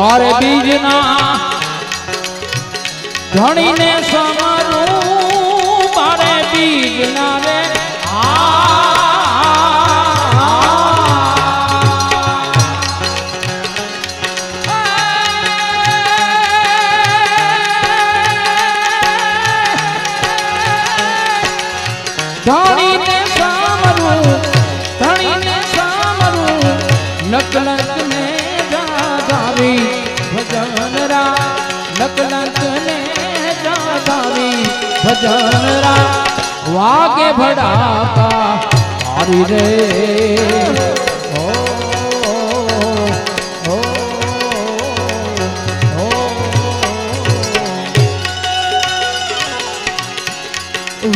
ભાર બીજના ધણીને સમારું ભારે બીજના રે. ધણીને સામરું નકલક ને ભજન રામ વાગે ભડાતા હારી રે.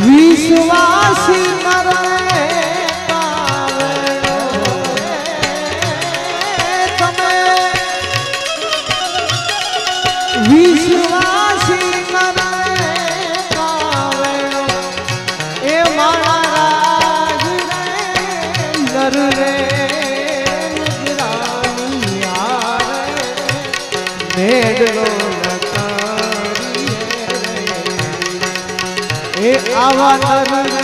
વિશ્વાસી નરણ એ આવા તરને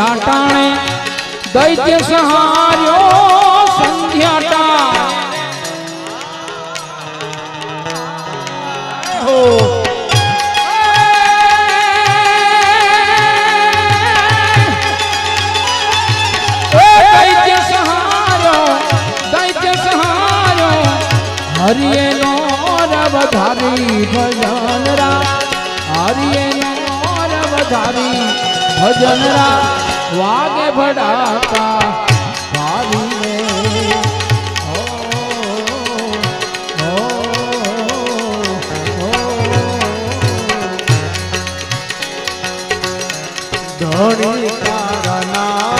સંધ્યાટાણે. દૈત્ય સહાર્યો સંધ્યાટા હો હરિયનો રવધારી ભજન રા. હરિયનો ધારી ભજનરા વાગે ભડાતા ભાવીને ધણી તારા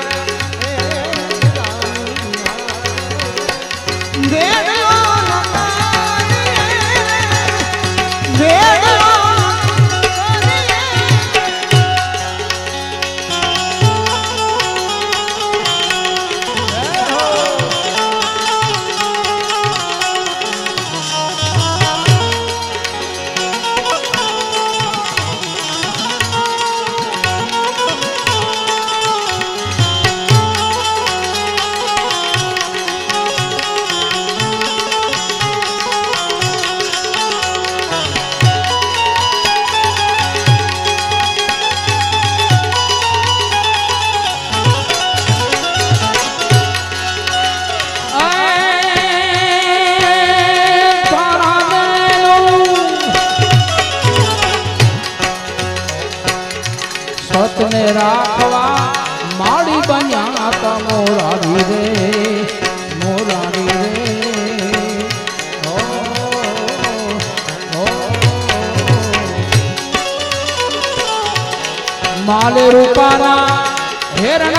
સતને રાખવા માળી બન્યા તા મોરારી રે મોરારી રે. માલે રૂપારા હેરણ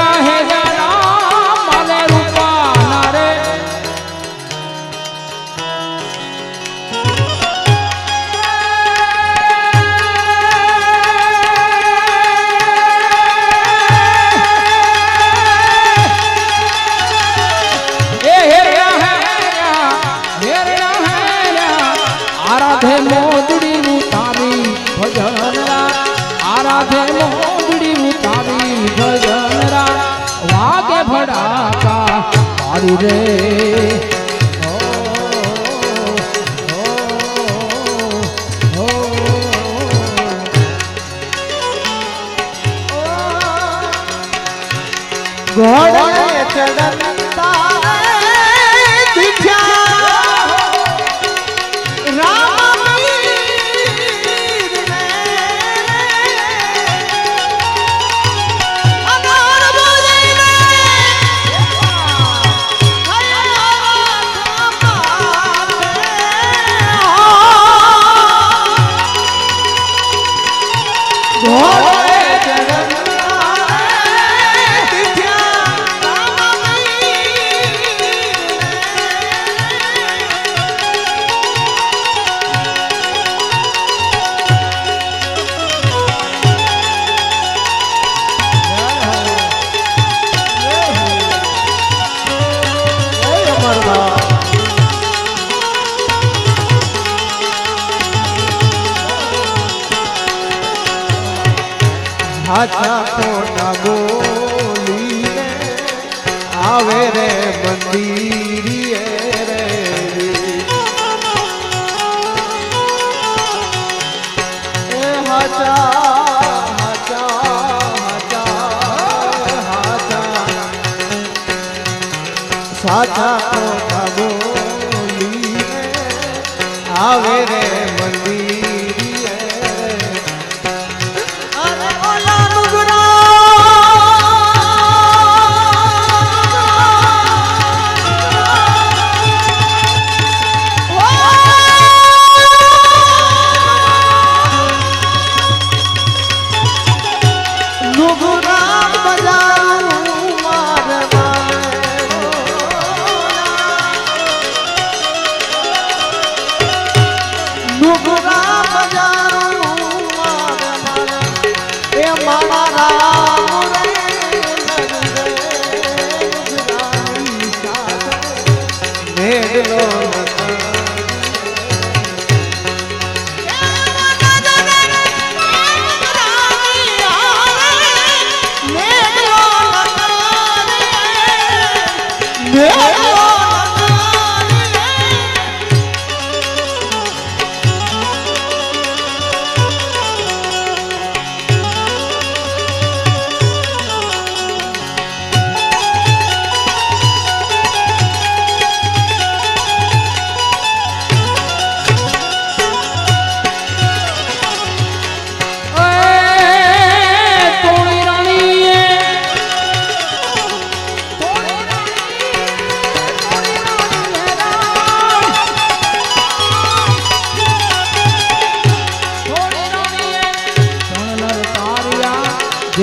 મારું રે ગોળ राधा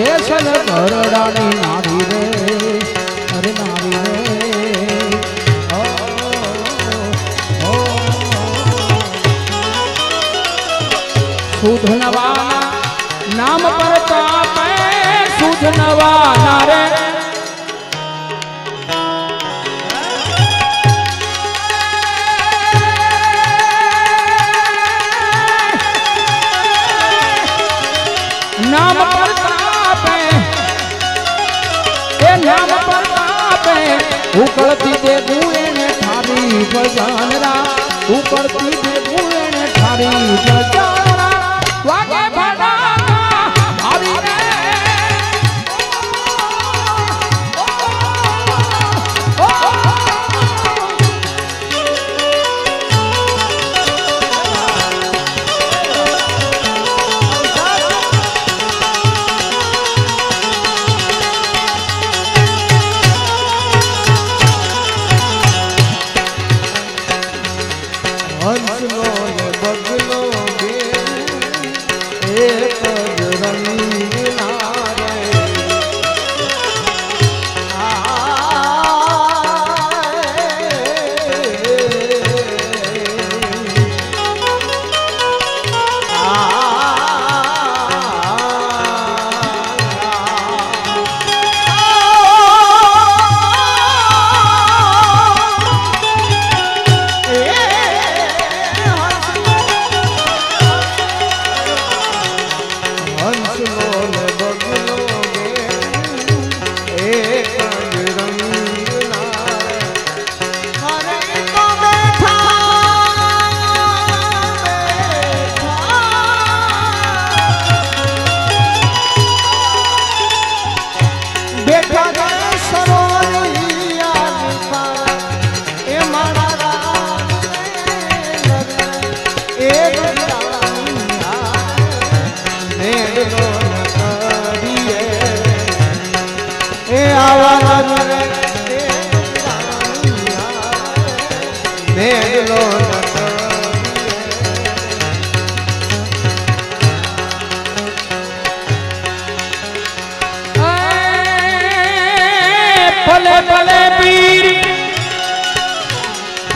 બેસલ ઘરડાની નારી રે અરે નારી રે સુધ નામ પર તો આપે જાનરા ઉપરથી બે ગુણ ઠારી જજા.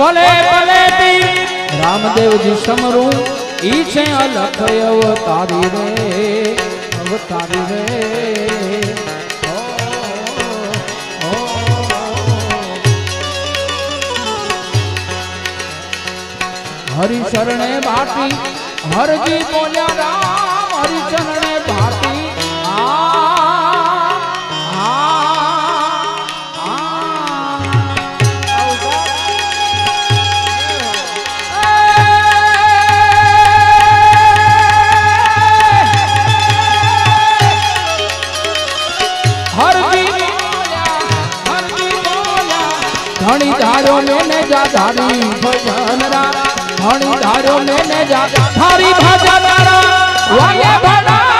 ભલે ભલે પીર રામદેવજી સમરું ઈ છે અલખ અવતારી રે અવતારી રે. હરિ શરણે ભાટી હરજી બોલ્યા રામ, હરિ શરણે તારી ભજન રા ભણી ધારો મેને જા તારી ભજન રા વાગે ભણા.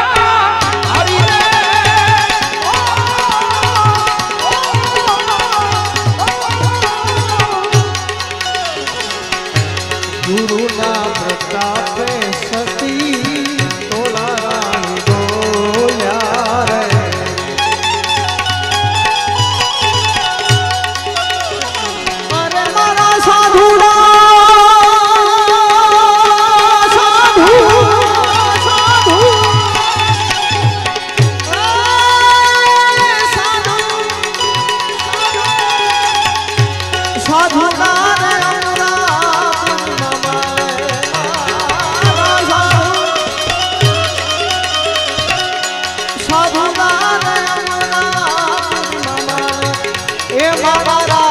বাবারা